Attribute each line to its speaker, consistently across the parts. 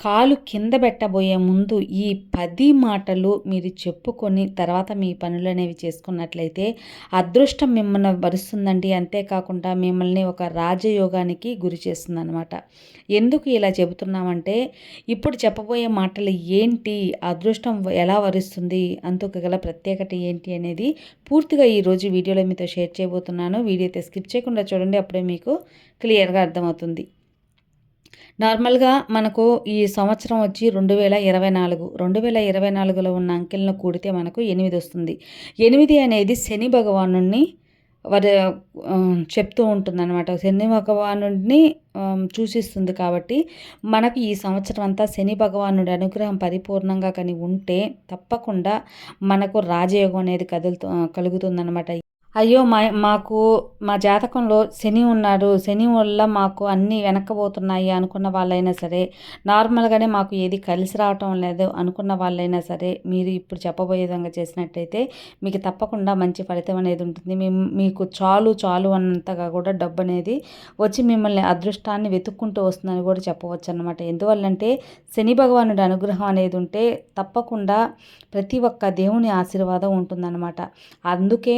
Speaker 1: కాలు కింద పెట్టబోయే ముందు ఈ పది మాటలు మీరు చెప్పుకొని తర్వాత మీ పనులు అనేవి చేసుకున్నట్లయితే అదృష్టం మిమ్మల్ని వరుస్తుందండి. అంతేకాకుండా మిమ్మల్ని ఒక రాజయోగానికి గురి చేస్తుందనమాట ఎందుకు ఇలా చెబుతున్నామంటే ఇప్పుడు చెప్పబోయే మాటలు ఏంటి అదృష్టం ఎలా వరుస్తుంది అందుకు గల ప్రత్యేకత ఏంటి అనేది పూర్తిగా ఈరోజు వీడియోలో మీతో షేర్ చేయబోతున్నాను. వీడియో అయితే స్కిప్ చేయకుండా చూడండి అప్పుడే మీకు క్లియర్గా అర్థమవుతుంది. నార్మల్గా మనకు ఈ సంవత్సరం వచ్చి రెండు వేల ఇరవై నాలుగు రెండు వేల ఇరవై నాలుగులో ఉన్న అంకెలను కూడితే మనకు ఎనిమిది వస్తుంది. ఎనిమిది అనేది శని భగవాను వారి చెప్తూ ఉంటుందన్నమాట. శని భగవానుడిని సూచిస్తుంది కాబట్టి మనకు ఈ సంవత్సరం అంతా శని భగవానుడి అనుగ్రహం పరిపూర్ణంగా కానీ ఉంటే తప్పకుండా మనకు రాజయోగం అనేది కదులుతూ కలుగుతుందన్నమాట. అయ్యో మా మాకు మా జాతకంలో శని ఉన్నాడు. శని వల్ల మాకు అన్నీ వెనక్కబోతున్నాయి అనుకున్న వాళ్ళైనా సరే నార్మల్గానే మాకు ఏది కలిసి రావటం లేదు అనుకున్న వాళ్ళైనా సరే మీరు ఇప్పుడు చెప్పబోయే విధంగా చేసినట్టయితే మీకు తప్పకుండా మంచి ఫలితం అనేది ఉంటుంది. మేము మీకు చాలు చాలు అన్నంతగా కూడా డబ్బు అనేది వచ్చి మిమ్మల్ని అదృష్టాన్ని వెతుక్కుంటూ వస్తుందని కూడా చెప్పవచ్చు అనమాట ఎందువల్లంటే శని భగవానుడి అనుగ్రహం అనేది ఉంటే తప్పకుండా ప్రతి ఒక్క దేవుని ఆశీర్వాదం ఉంటుందన్నమాట. అందుకే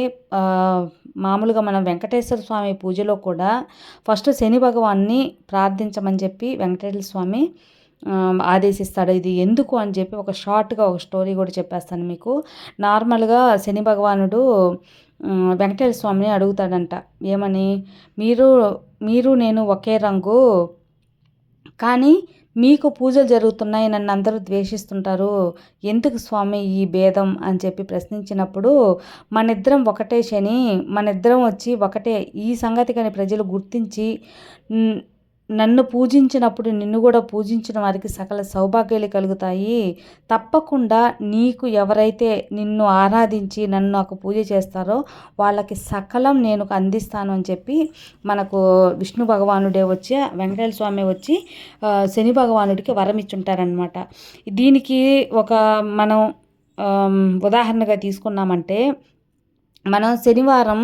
Speaker 1: మామూలుగా మనం వెంకటేశ్వర స్వామి పూజలో కూడా ఫస్ట్ శని భగవాన్ని ప్రార్థించమని చెప్పి వెంకటేశ్వర స్వామి ఆదేశిస్తాడు. ఇది ఎందుకు అని చెప్పి ఒక షార్ట్గా ఒక స్టోరీ కూడా చెప్పేస్తాను మీకు. నార్మల్గా శని భగవానుడు వెంకటేశ్వర స్వామిని అడుగుతాడంట. ఏమని? మీరు మీరు నేను ఒకే రంగు కానీ మీకు పూజలు జరుగుతున్నాయి నన్ను అందరూ ద్వేషిస్తుంటారు. ఎందుకు స్వామి ఈ భేదం అని చెప్పి ప్రశ్నించినప్పుడు మనిద్దరం ఒకటే శని మనిద్దరం వచ్చి ఒకటే ఈ సంగతి కానీ ప్రజలు గుర్తించి నన్ను పూజించినప్పుడు నిన్ను కూడా పూజించిన వారికి సకల సౌభాగ్యాలు కలుగుతాయి. తప్పకుండా నీకు ఎవరైతే నిన్ను ఆరాధించి నన్ను నాకు పూజ చేస్తారో వాళ్ళకి సకలం నేను అందిస్తాను అని చెప్పి మనకు విష్ణు భగవానుడే వచ్చి వెంకటేశ్వర స్వామి వచ్చి శని భగవానుడికి వరం ఇచ్చుంటారనమాట దీనికి ఒక మనం ఉదాహరణగా తీసుకున్నామంటే మనం శనివారం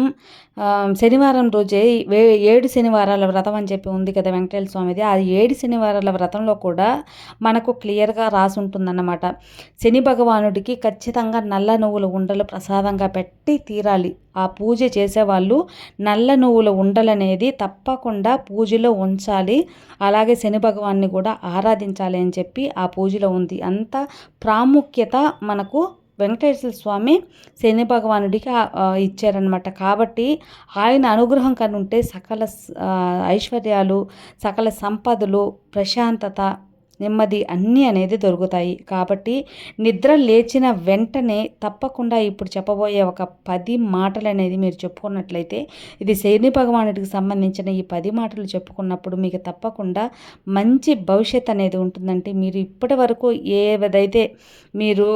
Speaker 1: శనివారం రోజే వే ఏడు శనివారాల వ్రతం అని చెప్పి ఉంది కదా వెంకటేశ్వర స్వామిది. ఆ ఏడు శనివారాల వ్రతంలో కూడా మనకు క్లియర్గా రాసి ఉంటుందన్నమాట. శని భగవానుడికి ఖచ్చితంగా నల్ల నువ్వుల ఉండలు ప్రసాదంగా పెట్టి తీరాలి. ఆ పూజ చేసేవాళ్ళు నల్ల నువ్వుల ఉండలనేది తప్పకుండా పూజలో ఉంచాలి. అలాగే శని భగవాన్ని కూడా ఆరాధించాలి అని చెప్పి ఆ పూజలో ఉంది. అంత ప్రాముఖ్యత మనకు వెంకటేశ్వర స్వామి శని భగవానుడికి ఇచ్చారనమాట కాబట్టి ఆయన అనుగ్రహం కనుంటే సకల ఐశ్వర్యాలు సకల సంపదలు ప్రశాంతత నెమ్మది అన్నీ అనేది దొరుకుతాయి. కాబట్టి నిద్ర లేచిన వెంటనే తప్పకుండా ఇప్పుడు చెప్పబోయే ఒక పది మాటలు అనేది మీరు చెప్పుకున్నట్లయితే ఇది శని భగవానుడికి సంబంధించిన ఈ పది మాటలు చెప్పుకున్నప్పుడు మీకు తప్పకుండా మంచి భవిష్యత్ అనేది ఉంటుందంటే మీరు ఇప్పటి వరకు ఏదైతే మీరు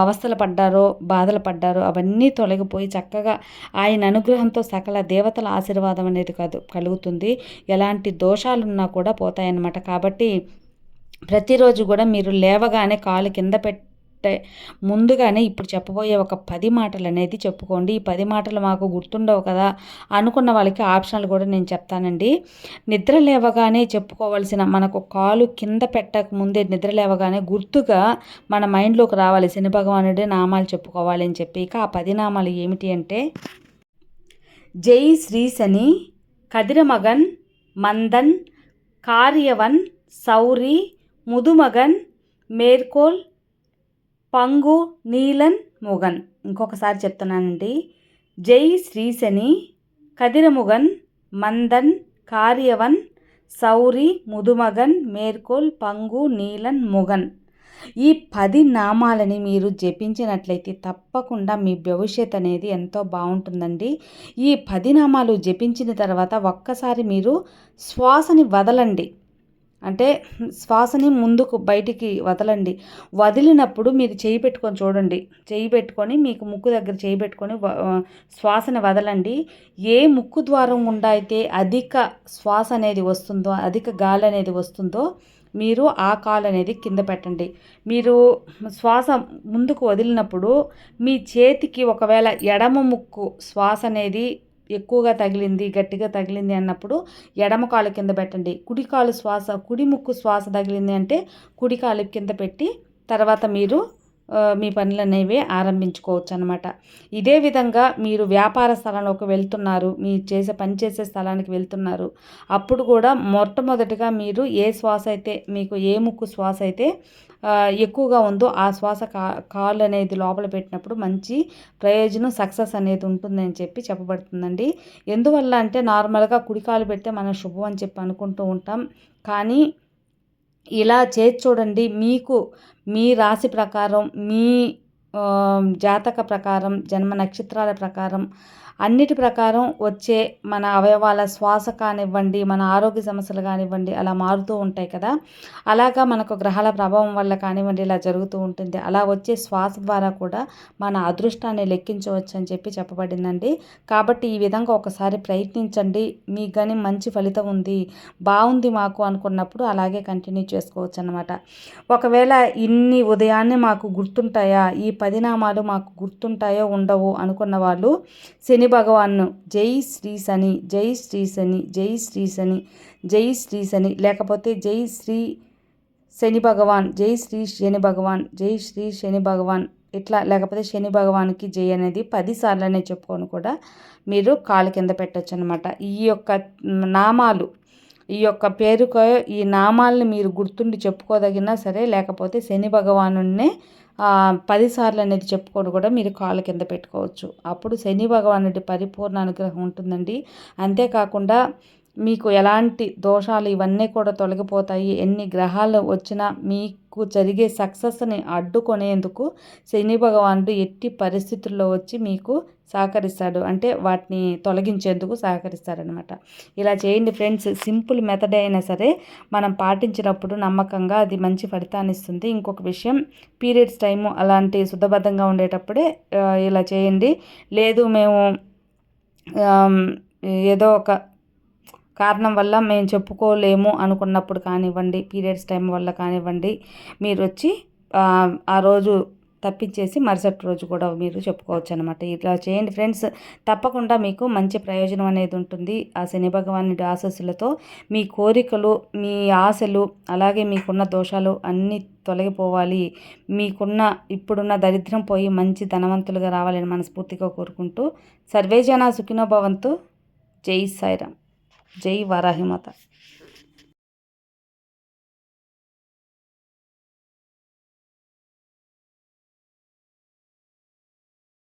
Speaker 1: అవస్థలు పడ్డారో బాధలు పడ్డారో అవన్నీ తొలగిపోయి చక్కగా ఆయన అనుగ్రహంతో సకల దేవతల ఆశీర్వాదం అనేది కాదు కలుగుతుంది. ఎలాంటి దోషాలున్నా కూడా పోతాయన్నమాట. కాబట్టి ప్రతిరోజు కూడా మీరు లేవగానే కాలు కింద పెట్టే ముందుగానే ఇప్పుడు చెప్పబోయే ఒక పది మాటలు అనేది చెప్పుకోండి. ఈ పది మాటలు మాకు గుర్తుండవు కదా అనుకున్న వాళ్ళకి ఆప్షన్లు కూడా నేను చెప్తానండి. నిద్ర లేవగానే చెప్పుకోవాల్సిన మనకు కాలు కింద పెట్టక ముందే నిద్ర లేవగానే గుర్తుగా మన మైండ్లోకి రావాలి. శని భగవానుడే నామాలు చెప్పుకోవాలి అని చెప్పి. ఇక ఆ పది నామాలు ఏమిటి అంటే జై శ్రీ శని కదిరమగన్ మందన్ కార్యవన్ సౌరి ముదుమగన్ మేర్కోల్ పంగు నీలన్ ముగన్. ఇంకొకసారి చెప్తున్నానండి. జై శ్రీశని కదిరముగన్ మందన్ కార్యవన్ సౌరి ముదుమగన్ మేర్కోల్ పంగు నీలన్ ముగన్. ఈ పది నామాలని మీరు జపించినట్లయితే తప్పకుండా మీ భవిష్యత్ అనేది ఎంతో బాగుంటుందండి. ఈ పది నామాలు జపించిన తర్వాత ఒక్కసారి మీరు శ్వాసని వదలండి. అంటే శ్వాసని ముందుకు బయటికి వదలండి. వదిలినప్పుడు మీరు చేయి పెట్టుకొని చూడండి. చేయి పెట్టుకొని మీకు ముక్కు దగ్గర చేయి పెట్టుకొని శ్వాసని వదలండి. ఏ ముక్కు ద్వారం గుండా అయితే అధిక శ్వాస అనేది వస్తుందో అధిక గాలి అనేది వస్తుందో మీరు ఆ కాలు అనేది కింద పెట్టండి. మీరు శ్వాస ముందుకు వదిలినప్పుడు మీ చేతికి ఒకవేళ ఎడమ ముక్కు శ్వాస అనేది ఎక్కువగా తగిలింది గట్టిగా తగిలింది అన్నప్పుడు ఎడమ కాలు కింద పెట్టండి. కుడి కాలు శ్వాస కుడి ముక్కు శ్వాస తగిలింది అంటే కుడి కాలు కింద పెట్టి తర్వాత మీరు మీ పనులు అనేవి ఆరంభించుకోవచ్చు అనమాట ఇదే విధంగా మీరు వ్యాపార స్థలంలోకి వెళ్తున్నారు మీ చేసే పని చేసే స్థలానికి వెళ్తున్నారు అప్పుడు కూడా మొట్టమొదటిగా మీరు ఏ శ్వాస అయితే మీకు ఏ ముక్కు శ్వాస అయితే ఎక్కువగా ఉందో ఆ శ్వాస కా కాళ్ళు అనేది లోపల పెట్టినప్పుడు మంచి ప్రయోజనం సక్సెస్ అనేది ఉంటుందని చెప్పి చెప్పబడుతుందండి. ఎందువల్ల అంటే నార్మల్గా కుడికాలు పెడితే మనం శుభం అని చెప్పి అనుకుంటూ ఉంటాం. కానీ ఇలా చేసి చూడండి. మీకు మీ రాశి ప్రకారం మీ జాతక ప్రకారం జన్మ నక్షత్రాల ప్రకారం అన్నిటి ప్రకారం వచ్చే మన అవయవాల శ్వాస కానివ్వండి మన ఆరోగ్య సమస్యలు కానివ్వండి అలా మారుతూ ఉంటాయి కదా. అలాగా మనకు గ్రహాల ప్రభావం వల్ల కానివ్వండి ఇలా జరుగుతూ ఉంటుంది. అలా వచ్చే శ్వాస ద్వారా కూడా మన అదృష్టాన్ని లెక్కించవచ్చు అని చెప్పి చెప్పబడిందండి. కాబట్టి ఈ విధంగా ఒకసారి ప్రయత్నించండి. మీకు కానీ మంచి ఫలితం ఉంది బాగుంది మాకు అనుకున్నప్పుడు అలాగే కంటిన్యూ చేసుకోవచ్చు అనమాట ఒకవేళ ఇన్ని ఉదయాన్నే మాకు గుర్తుంటాయా? ఈ పదినామాలు మాకు గుర్తుంటాయో ఉండవు అనుకున్న వాళ్ళు శని భగవాన్ను జై శ్రీ శని జై శ్రీ శని జై శ్రీ శని జై శ్రీ శని లేకపోతే జై శ్రీ శని భగవాన్ జై శ్రీ శని భగవాన్ జై శ్రీ శని భగవాన్ ఇట్లా లేకపోతే శని భగవాన్కి జై అనేది పదిసార్లు అనే చెప్పుకొని కూడా మీరు కాలు కింద పెట్టచ్చు అనమాట ఈ యొక్క నామాలు ఈ యొక్క పేరుకో ఈ నామాల్ని మీరు గుర్తుండి చెప్పుకోదగినా సరే లేకపోతే శని భగవానున్నే పదిసార్లు అనేది చెప్పుకొని కూడా మీరు కాళ్ళ కింద పెట్టుకోవచ్చు. అప్పుడు శని భగవానుడి పరిపూర్ణ అనుగ్రహం ఉంటుందండి. అంతేకాకుండా మీకు ఎలాంటి దోషాలు ఇవన్నీ కూడా తొలగిపోతాయి. ఎన్ని గ్రహాలు వచ్చినా మీకు జరిగే సక్సెస్ని అడ్డుకొనేందుకు శని భగవానుడు ఎట్టి పరిస్థితుల్లో వచ్చి మీకు సహకరిస్తాడు. అంటే వాటిని తొలగించేందుకు సహకరిస్తారనమాట ఇలా చేయండి ఫ్రెండ్స్. సింపుల్ మెథడ్ అయినా సరే మనం పాటించినప్పుడు నమ్మకంగా అది మంచి ఫలితాన్ని ఇస్తుంది. ఇంకొక విషయం పీరియడ్స్ టైము అలాంటి శుద్ధబద్ధంగా ఉండేటప్పుడే ఇలా చేయండి. లేదు మేము ఏదో ఒక కారణం వల్ల మేము చెప్పుకోలేము అనుకున్నప్పుడు కానివ్వండి పీరియడ్స్ టైం వల్ల కానివ్వండి మీరు వచ్చి ఆ రోజు తప్పించేసి మరుసటి రోజు కూడా మీరు చెప్పుకోవచ్చు అనమాట ఇట్లా చేయండి ఫ్రెండ్స్. తప్పకుండా మీకు మంచి ప్రయోజనం అనేది ఉంటుంది. ఆ శని భగవానుడి ఆశస్సులతో మీ కోరికలు మీ ఆశలు అలాగే మీకున్న దోషాలు అన్నీ తొలగిపోవాలి. మీకున్న ఇప్పుడున్న దరిద్రం పోయి మంచి ధనవంతులుగా రావాలని మనస్ఫూర్తిగా కోరుకుంటూ సర్వేజన సుఖినోభవంతో జై సాయిరామ్. జై వారాహిమాత